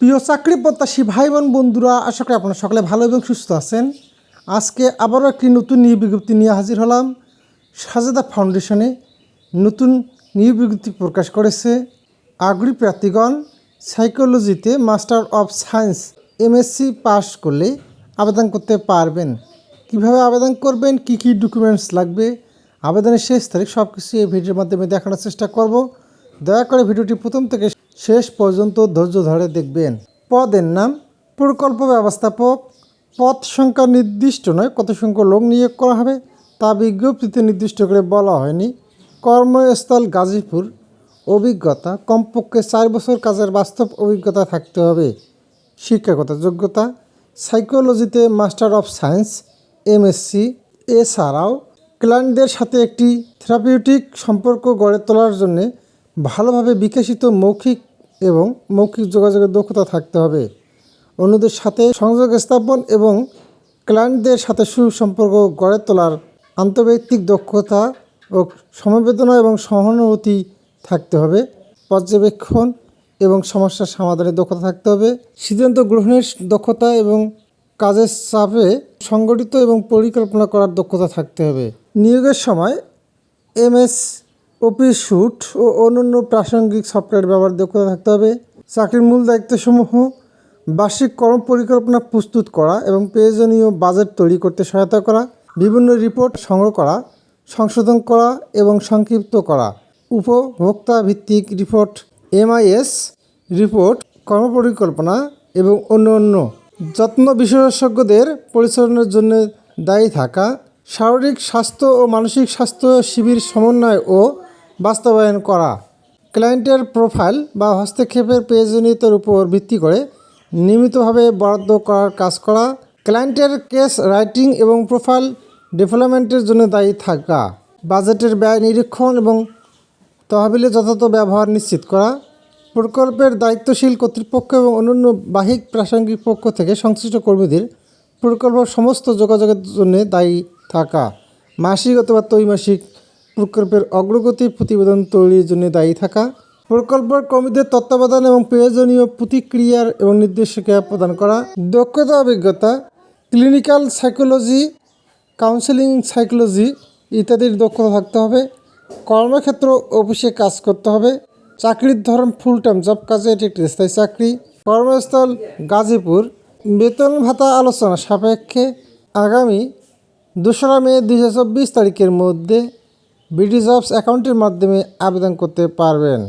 প্রিয় চাকরি প্রত্যাশী ভাই বোন বন্ধুরা, আশা করি আপনারা সকলে ভালো এবং সুস্থ আছেন। আজকে আবারও একটি নতুন নিয়োগ বিজ্ঞপ্তি নিয়ে হাজির হলাম। সাজেদা ফাউন্ডেশনে নতুন নিয়োগ বিজ্ঞপ্তি প্রকাশ করেছে। আগ্রী প্রার্থীগণ, সাইকোলজিতে master of science, MSc pass করলে আবেদন করতে পারবেন। কীভাবে আবেদন করবেন, কি কি ডকুমেন্টস লাগবে, আবেদনের শেষ তারিখ সব কিছু এই ভিডিওর মাধ্যমে দেখানোর চেষ্টা করব। দয়া করে ভিডিওটি প্রথম থেকে শেষ পর্যন্ত ধৈর্য ধরে দেখবেন। পদের নাম, প্রকল্প ব্যবস্থাপক, পদ সংখ্যা নির্দিষ্ট নয় কত সংখ্যক লোক নিয়োগ করা হবে তা বিজ্ঞপ্তিতে নির্দিষ্ট করে বলা হয়নি। কর্মস্থল গাজীপুর, অভিজ্ঞতা, কমপক্ষে চার বছর কাজের বাস্তব অভিজ্ঞতা থাকতে হবে। শিক্ষাগত যোগ্যতা সাইকোলজিতে মাস্টার অফ সায়েন্স এমএসসি এছাড়াও ক্লায়েন্টদের সাথে একটি থেরাপিউটিক সম্পর্ক গড়ে তোলার জন্যে ভালোভাবে বিকশিত মৌখিক এবং মৌখিক যোগাযোগের দক্ষতা থাকতে হবে। অন্যদের সাথে সংযোগ স্থাপন এবং ক্লায়েন্টদের সাথে সুসম্পর্ক গড়ে তোলার আন্তর্ব্যক্তিক দক্ষতা ও সমবেদনা এবং সহানুভূতি থাকতে হবে। পর্যবেক্ষণ এবং সমস্যার সমাধানের দক্ষতা থাকতে হবে। সিদ্ধান্ত গ্রহণের দক্ষতা এবং কাজের চাপে সংগঠিত এবং পরিকল্পনা করার দক্ষতা থাকতে হবে। নিয়োগের সময় এমএস অফিস স্যুট ও অন্যান্য প্রাসঙ্গিক সফটওয়্যার ব্যবহার দক্ষতা থাকতে হবে। চাকরির মূল দায়িত্বসমূহ বার্ষিক কর্ম পরিকল্পনা প্রস্তুত করা এবং প্রয়োজনীয় বাজেট তৈরি করতে সহায়তা করা, বিভিন্ন রিপোর্ট সংগ্রহ করা, সংশোধন করা এবং সংক্ষিপ্ত করা। উপভোক্তা ভিত্তিক রিপোর্ট, এমআইএস রিপোর্ট কর্মপরিকল্পনা এবং অন্য অন্য যত্ন বিশেষজ্ঞদের পরিচালনার জন্য দায়ী থাকা, শারীরিক স্বাস্থ্য ও মানসিক স্বাস্থ্য শিবির সমন্বয় ও বাস্তবায়ন করা। ক্লায়েন্টের প্রোফাইল বা হস্তক্ষেপের প্রয়োজনীয়তার উপর ভিত্তি করে নিয়মিতভাবে বরাদ্দ করার কাজ করা, ক্লায়েন্টের কেস রাইটিং এবং প্রোফাইল ডেভেলপমেন্টের জন্য দায়ী থাকা, বাজেটের ব্যয় নিরীক্ষণ এবং তহবিলের যথাযথ ব্যবহার নিশ্চিত করা, প্রকল্পের দায়িত্বশীল কর্তৃপক্ষ এবং অন্যান্য বাহিক প্রাসঙ্গিক পক্ষ থেকে সংশ্লিষ্ট কর্মীদের প্রকল্প সমস্ত যোগাযোগের জন্য দায়ী থাকা, মাসিক অথবা ত্রৈমাসিক প্রকল্পের অগ্রগতি প্রতিবেদন তৈরির জন্য দায়ী থাকা, প্রকল্পের কর্মীদের তত্ত্বাবধান এবং প্রয়োজনীয় প্রতিক্রিয়ার এবং নির্দেশিকা প্রদান করা, দক্ষতা, অভিজ্ঞতা, ক্লিনিক্যাল সাইকোলজি, কাউন্সেলিং সাইকোলজি ইত্যাদির দক্ষতা থাকতে হবে, কর্মক্ষেত্র অফিসে কাজ করতে হবে, চাকরির ধরন ফুল টাইম জব কাজে এটি একটি স্থায়ী চাকরি, কর্মস্থল গাজীপুর, বেতন ভাতা আলোচনা সাপেক্ষে আগামী দোসরা মে দুই হাজার চব্বিশ তারিখের মধ্যে বিডি জবস অ্যাকাউন্টের মাধ্যমে আবেদন করতে পারবেন।